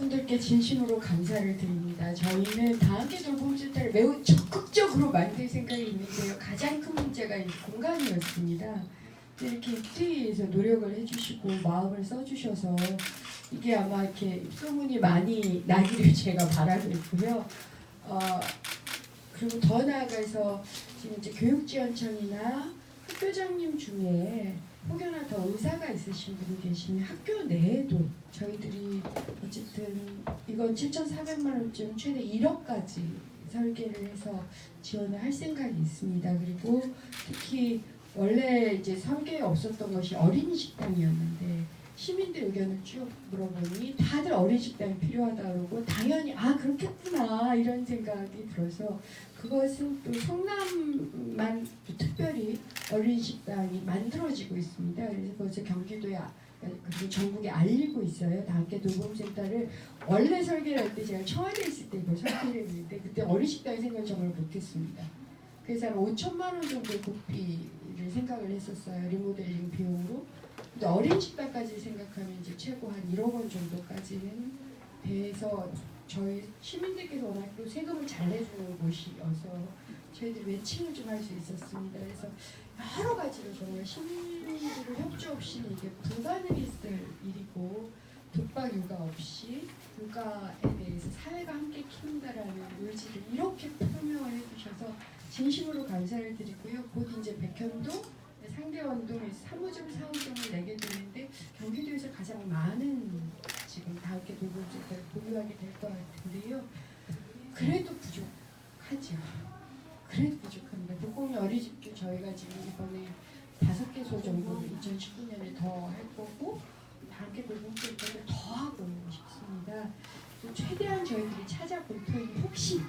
여러분들께 진심으로 감사를 드립니다. 저희는 다함께 돌봄 센터를 매우 적극적으로 만들 생각이 있는데요. 가장 큰 문제가 이 공간이었습니다. 근데 이렇게 입트위에서 노력을 해주시고 마음을 써주셔서 이게 아마 이렇게 입소문이 많이 나기를 제가 바라고 있고요. 어, 그리고 더 나아가서 지금 이제 교육지원청이나 학교장님 중에 혹여나 더 의사가 있으신 분이 계시면 학교 내에도 저희들이 어쨌든 이건 7,400만 원쯤 최대 1억까지 설계를 해서 지원을 할 생각이 있습니다. 그리고 특히 원래 이제 설계에 없었던 것이 어린이 식당이었는데 시민들 의견을 쭉 물어보니 다들 어린 식당이 필요하다 그러고 당연히 아 그렇겠구나 이런 생각이 들어서 그것은 또 성남만 어린 식당이 만들어지고 있습니다. 그래서 그것을 경기도에 아- 전국에 알리고 있어요. 다 함께 돌봄센터를 원래 설계를 할 때 제가 청와대에 있을 때 이걸 설계를 했는데 그때 어린 식당 생각 정말 못했습니다. 그래서 한 5천만 원 정도의 국비를 생각을 했었어요. 리모델링 비용으로. 근데 어린 식당까지 생각하면 이제 최고 한 1억 원 정도까지는 돼서 저희 시민들께서 워낙 또 세금을 잘 내주는 곳이어서 저희들이 매칭을 좀 할 수 있었습니다. 그래서 여러 가지로 정말 시민들의 협조 없이는 이게 불가능했을 일이고 독박 육아 없이 육아에 대해서 사회가 함께 키운다라는 의지를 이렇게 표명을 해주셔서 진심으로 감사를 드리고요. 곧 이제 백현동 상대원동에서 사무점 사무점을 내게 되는데 경기도에서 가장 많은 지금 다학교 돌봄센터를 보유하게 될. 그래도 부족하죠. 그래도 부족합니다. 북공리 어린이집도 저희가 지금 이번에 다섯 개소 정도 2019년에 더 할 거고 다학교 돌봄센터를 더 하고 싶습니다. 또 최대한 저희들이 찾아볼 테니 혹시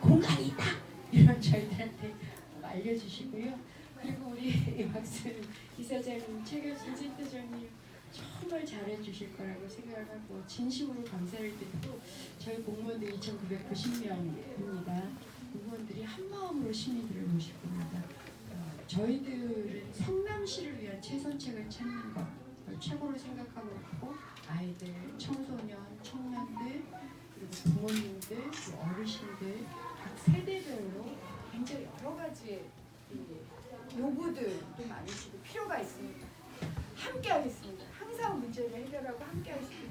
공간이 있다 이런 저희들한테 알려주시고요. 그리고 우리 박수 이사장님, 최결순 센터장님 정말 잘해주실 거라고 생각을 하고 진심으로 감사를 드리고 저희 공무원들 2,990명입니다. 공무원들이 한 마음으로 시민들을 모실 겁니다. 어, 저희들은 성남시를 위한 최선책을 찾는 것 어, 최고로 생각하고 있고 아이들, 청소년, 청년들 그리고 부모님들, 어르신들 각 세대별로 굉장히 여러 가지의 이 요구들도 많으시고 필요가 있으니까 함께 하겠습니다. 항상 문제를 해결하고 함께. 감사합니다.